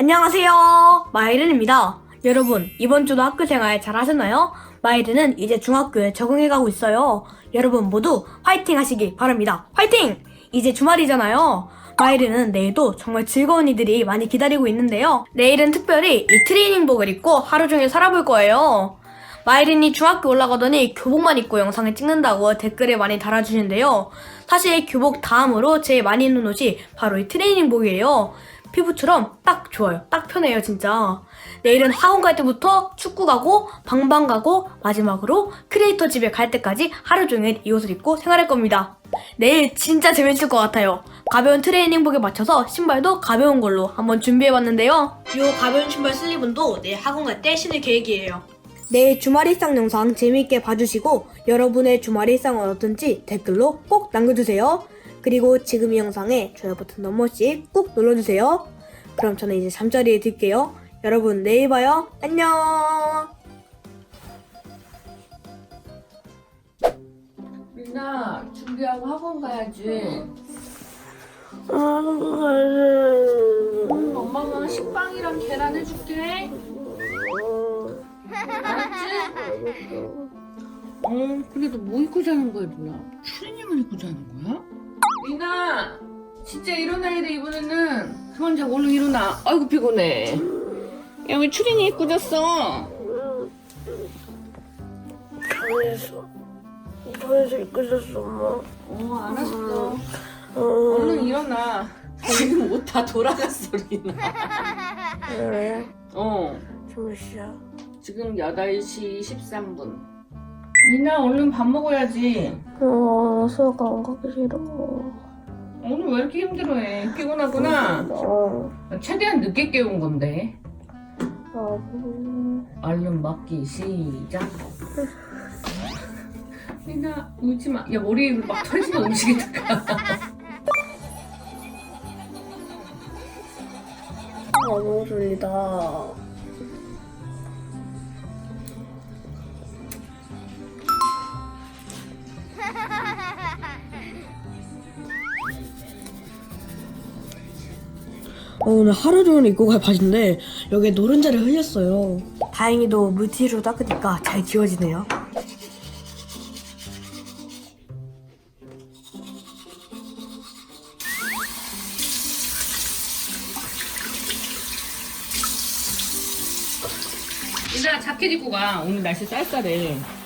안녕하세요. 마이른입니다. 여러분, 이번 주도 학교 생활 잘 하셨나요? 마이른은 이제 중학교에 적응해가고 있어요. 여러분 모두 화이팅 하시기 바랍니다. 화이팅! 이제 주말이잖아요. 마이른은 내일도 정말 즐거운 이들이 많이 기다리고 있는데요. 내일은 특별히 이 트레이닝복을 입고 하루 종일 살아볼 거예요. 마이린이 중학교 올라가더니 교복만 입고 영상을 찍는다고 댓글에 많이 달아주시는데요. 사실 교복 다음으로 제일 많이 입는 옷이 바로 이 트레이닝복이에요. 피부처럼 딱 좋아요. 딱 편해요, 진짜. 내일은 학원 갈 때부터 축구 가고, 방방 가고, 마지막으로 크리에이터 집에 갈 때까지 하루 종일 이 옷을 입고 생활할 겁니다. 내일 진짜 재밌을 것 같아요. 가벼운 트레이닝복에 맞춰서 신발도 가벼운 걸로 한번 준비해봤는데요. 이 가벼운 신발 슬리븐도 내일 학원 갈 때 신을 계획이에요. 내일 주말 일상 영상 재미있게 봐주시고 여러분의 주말 일상은 어떤지 댓글로 꼭 남겨주세요. 그리고 지금 이 영상에 좋아요 버튼 한 번씩 꾹 눌러주세요. 그럼 저는 이제 잠자리에 들게요. 여러분 내일 봐요. 안녕. 민나 준비하고 학원 가야지. 응, 엄마가 식빵이랑 계란 해줄게. 알았지? 어, 근데 너 뭐 입고 자는 거야, 누나? 추리닝을 입고 자는 거야? 민나, 진짜 일어나야 돼, 이번에는. 그만 자고 얼른 일어나. 아이고, 피곤해. 야, 왜 추리닝 입고 잤어? 방에서 방에서 입고 있었어 엄마. 어, 알았어. 어, 얼른 일어나. 지금 옷 다 돌아갔어, 리나. 그래? 어. 몇 시야? 지금 8시 13분. 리나, 얼른 밥 먹어야지. 어 수학 안 가기 싫어. 오늘 왜 이렇게 힘들어해? 피곤하구나. 어. 최대한 늦게 깨운 건데. 어. 얼른 먹기 시작. 리나, 울지 마. 야, 머리 막 털지마, 음식에다가. 너무 졸리다. 오늘 하루 종일 입고 갈 바지인데 여기에 노른자를 흘렸어요. 다행히도 물티슈로 닦으니까 잘 지워지네요. 리나, 자켓 입고 가. 오늘 날씨 쌀쌀해.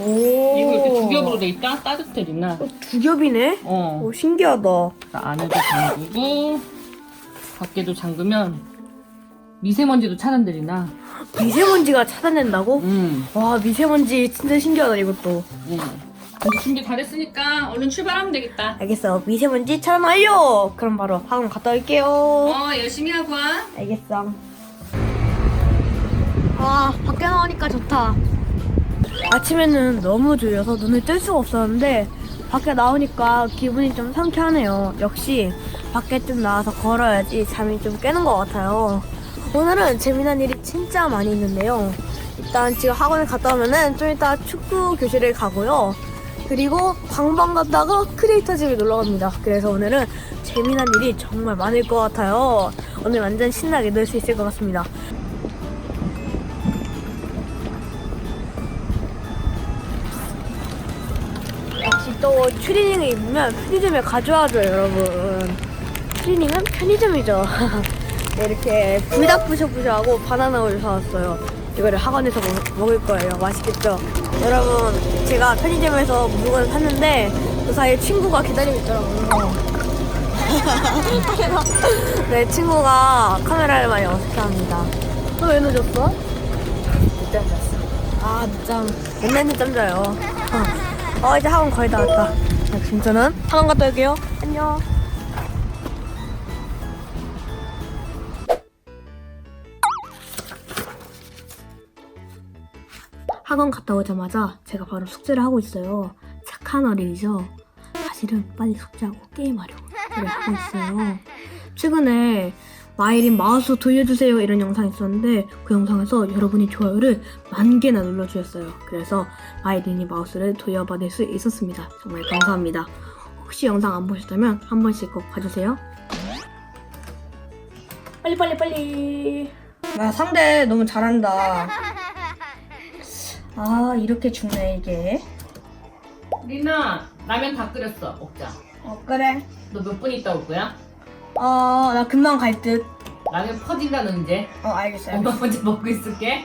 오. 이거 이렇게 두 겹으로 돼 있다? 따뜻해, 리나. 어, 두 겹이네? 어. 오, 신기하다. 안에도 잠그고, 밖에도 잠그면 미세먼지도 차단되리나. 미세먼지가 차단된다고? 응. 와, 미세먼지 진짜 신기하다, 이것도. 응. 근데 준비 다 됐으니까 얼른 출발하면 되겠다. 알겠어. 미세먼지 차단 완료! 그럼 바로 학원 갔다 올게요. 어, 열심히 하고 와. 알겠어. 아, 밖에 나오니까 좋다. 아침에는 너무 졸려서 눈을 뜰 수가 없었는데, 밖에 나오니까 기분이 좀 상쾌하네요. 역시, 밖에 좀 나와서 걸어야지 잠이 좀 깨는 것 같아요. 오늘은 재미난 일이 진짜 많이 있는데요. 일단 지금 학원에 갔다 오면은 좀 이따 축구 교실을 가고요. 그리고 방방 갔다가 크리에이터 집에 놀러 갑니다. 그래서 오늘은 재미난 일이 정말 많을 것 같아요. 오늘 완전 신나게 놀 수 있을 것 같습니다. 또 추리닝을 입으면 편의점에 가져와줘요, 여러분. 추리닝은 편의점이죠. 네, 이렇게 불닭 부셔부셔하고 바나나 우유 사왔어요. 이거를 학원에서 먹, 먹을 거예요. 맛있겠죠? 여러분, 제가 편의점에서 물건을 샀는데 그 사이에 친구가 기다리고 있더라고요. 네, 친구가 카메라를 많이 어색해합니다. 너 왜 늦었어? 늦잠 잤어. 아, 늦잠. 맨날 늦잠 자요. 어, 어, 이제 학원 거의 다 왔다. 자, 그럼 저는 학원 갔다 올게요. 안녕. 학원 갔다 오자마자 제가 바로 숙제를 하고 있어요. 착한 어린이죠. 사실은 빨리 숙제하고 게임하려고 노래 하고 있어요. 최근에 마이린 마우스 돌려주세요 이런 영상이 있었는데 그 영상에서 여러분이 좋아요를 만 개나 눌러주셨어요. 그래서 마이린이 마우스를 돌려받을 수 있었습니다. 정말 감사합니다. 혹시 영상 안 보셨다면 한 번씩 꼭 봐주세요. 빨리 빨리 빨리. 아 상대 너무 잘한다. 아 이렇게 죽네 이게. 리나 라면 다 끓였어 먹자 어 그래. 너 몇 분 있다 올 거야? 어 나 금방 갈 듯. 라면 퍼진다는 이제 어 알겠어요. 엄마 먼저 먹고 있을게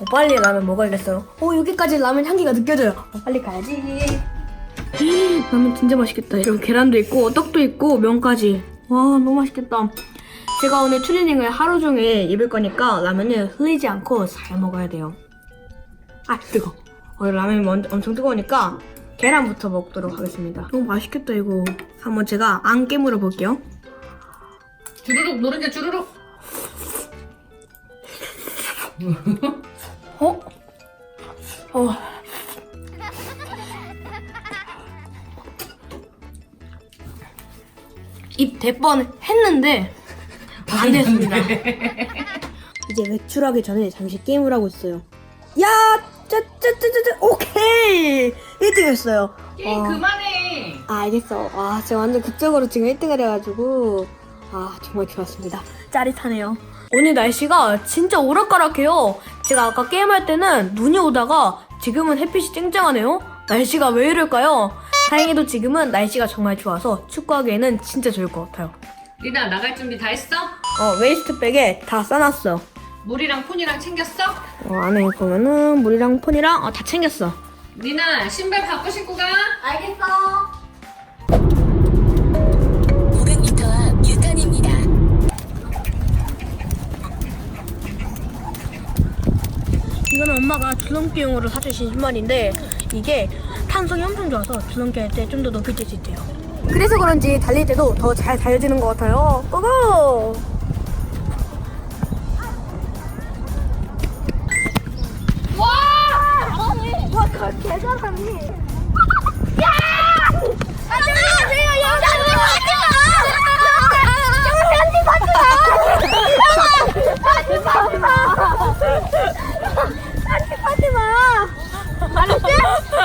어, 빨리 라면 먹어야겠어요. 어, 여기까지 라면 향기가 느껴져요. 어, 빨리 가야지. 라면 진짜 맛있겠다. 이런 계란도 있고, 떡도 있고, 면까지. 와, 너무 맛있겠다. 제가 오늘 추리닝을 하루 종일 입을 거니까 라면을 흘리지 않고 잘 먹어야 돼요. 아, 뜨거. 어, 라면이 먼- 엄청 뜨거우니까 계란부터 먹도록 하겠습니다. 너무 맛있겠다, 이거. 한번 제가 안 깨물어 볼게요. 주르륵 노른자 주르륵 어? 어. 입 대뻔 했는데 안 됐습니다. 이제 외출하기 전에 잠시 게임을 하고 있어요. 야, 짜짜짜짜짜, 오케이, 1등 했어요. 게임 어. 그만해 아, 알겠어. 아, 제가 완전 극적으로 지금 1등을 해가지고, 아, 정말 좋았습니다. 짜릿하네요. 오늘 날씨가 진짜 오락가락해요. 제가 아까 게임할 때는 눈이 오다가 지금은 햇빛이 쨍쨍하네요. 날씨가 왜 이럴까요? 다행히도 지금은 날씨가 정말 좋아서 축구하기에는 진짜 좋을 것 같아요. 리나 나갈 준비 다 했어? 어, 웨이스트백에 다 싸놨어. 물이랑 폰이랑 챙겼어? 어, 안에 보면은 물이랑 폰이랑 어, 다 챙겼어. 리나 신발 바꿔 신고 가 알겠어. 500m 앞 유턴입니다. 이거는 엄마가 줄넘기용으로 사주신 신발인데 이게 탄성이 엄청 좋아서 줄넘기 할 때 좀 더 높이 뛸수 있대요. 그래서 그런지 달릴 때도 더 잘 달려지는 것 같아요. 고고! 와, 개잘하네. 야! 안녕하세요, 여러분! 하지 마! 하지 마! 하지 마! 알았지?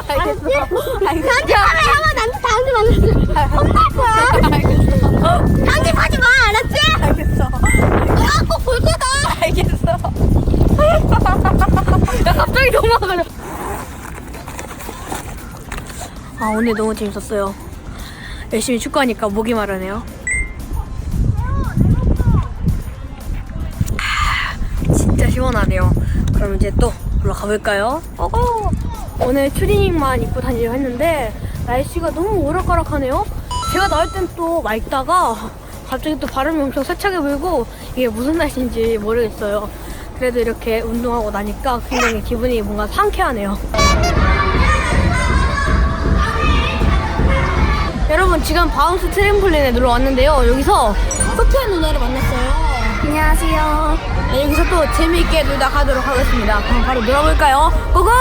알았지? 알았지? 하면 나한테 당근 안 혼날 거야. 알겠어. 당근하지 마, 알았지? 알겠어. 야, 꼭볼 거다. 알겠어. 야, 갑자기 도망가려. 아, 오늘 너무 재밌었어요. 열심히 축구하니까 목이 마르네요. 진짜 시원하네요. 그럼 이제 또 올라가 볼까요? 어고! 오늘 추리닝만 입고 다니려 했는데 날씨가 너무 오락가락하네요. 제가 나올 땐 또 맑다가 갑자기 또 바람이 엄청 세차게 불고 이게 무슨 날씨인지 모르겠어요. 그래도 이렇게 운동하고 나니까 굉장히 기분이 뭔가 상쾌하네요. 여러분 지금 바운스 트램폴린에 놀러 왔는데요. 여기서 소피아 누나를 만났어요. 안녕하세요. 네, 여기서 또 재미있게 놀다 가도록 하겠습니다. 그럼 바로 놀아볼까요? 고고!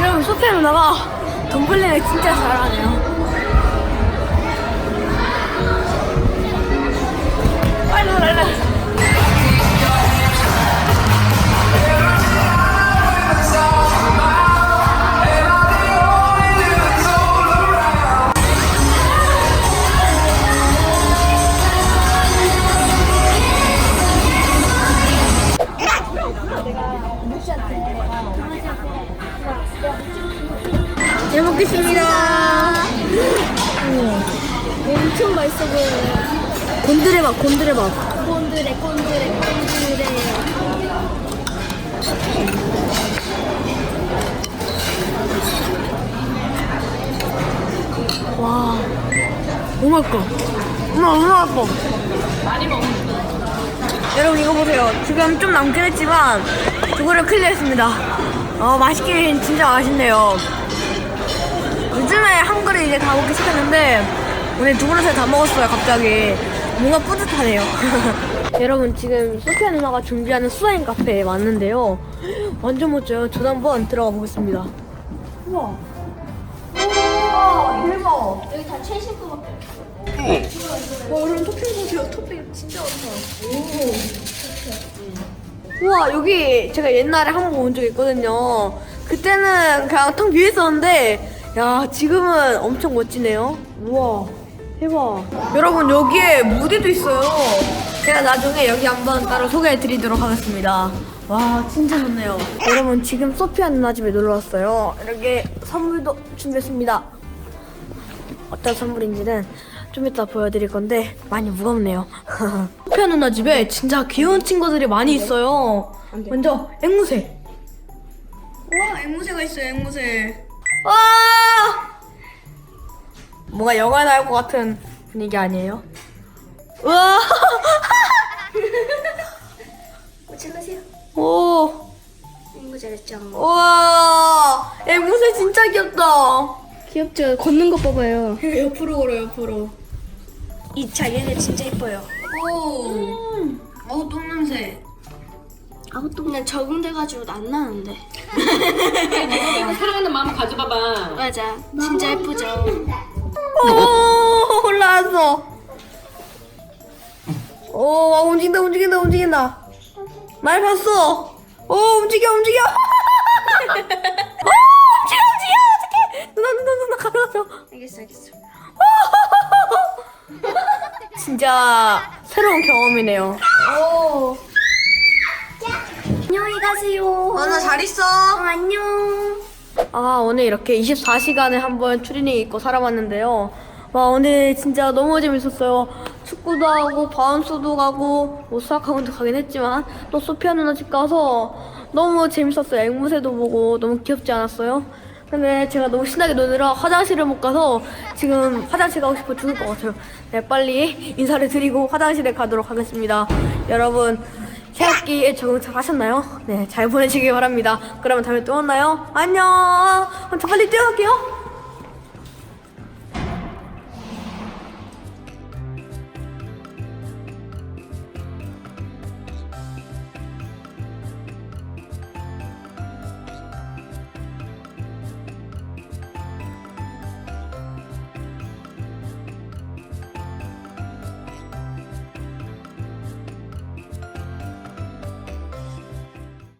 여러분 소피아 누나가 덤블링을 진짜 잘하네요. 잘 먹겠습니다. 엄청 맛있어 보여요. 곤드레밥, 곤드레밥. 곤드레, 곤드레, 곤드레. 와, 너무 맛있어. 엄마, 너무 맛있어. 많이 먹는 여러분 이거 보세요. 지금 좀 남긴 했지만 그거를 클리어했습니다. 어 맛있긴 진짜 맛있네요. 요즘에 한 그릇 이제 다 먹기 시작했는데 오늘 두 그릇을 다 먹었어요. 갑자기 뭔가 뿌듯하네요. 여러분 지금 소피아 누나가 준비하는 수다인 카페에 왔는데요. 완전 멋져요. 저도 한번 들어가 보겠습니다. 우와. 우와 대박. 대박. 여기 다 최신 거밖에 없어. 와, 여러분 토핑 보세요. 토핑 진짜 많다. 오. 우와, 여기 제가 옛날에 한 번 온 적 있거든요. 그때는 그냥 텅 비어 있었는데, 야, 지금은 엄청 멋지네요. 우와, 대박. 여러분, 여기에 무대도 있어요. 제가 나중에 여기 한번 따로 소개해 드리도록 하겠습니다. 와, 진짜 좋네요. 여러분, 지금 소피아 누나 집에 놀러 왔어요. 이렇게 선물도 준비했습니다. 어떤 선물인지는 좀 이따 보여드릴 건데 많이 무겁네요. 소피아 누나 집에 진짜 귀여운 친구들이 많이 있어요. 먼저 앵무새. 와 앵무새가 있어요 앵무새. 와 뭔가 영화 나올 것 같은 분위기 아니에요? 와. 질러세요. 오. 이거 잘했죠. 와 앵무새 진짜 귀엽다. 귀엽죠? 걷는 거 봐봐요. 옆으로 걸어 옆으로. 이 차 얘네 진짜 예뻐요. 오. 어우 똥냄새. 아무것도 그냥 적응돼가지고 안 나는데. 이거 사랑하는 마음 가져봐봐. 맞아. 진짜 예쁘죠? 오 올라왔어. 오 와, 움직인다 움직인다 움직인다. 날 봤어. 오 움직여 움직여. 오 움직여 움직여 어떡해. 누나 누나 누나 가려줘. 알겠어, 알겠어. 진짜 새로운 경험이네요. 오. 안녕히 가세요. 누나 잘 있어. 어, 안녕. 아 오늘 이렇게 24시간에 한번 추리닝 입고 살아봤는데요. 와 오늘 진짜 너무 재밌었어요. 축구도 하고 바운스도 가고 뭐 수학학원도 가긴 했지만 또 소피아 누나 집 가서 너무 재밌었어요. 앵무새도 보고 너무 귀엽지 않았어요? 근데 제가 너무 신나게 노느라 화장실을 못 가서 지금 화장실 가고 싶어 죽을 것 같아요. 네 빨리 인사를 드리고 화장실에 가도록 하겠습니다. 여러분 새학기에 적응 잘 하셨나요? 네, 잘 보내시길 바랍니다. 그러면 다음에 또 만나요. 안녕! 저 빨리 뛰어갈게요.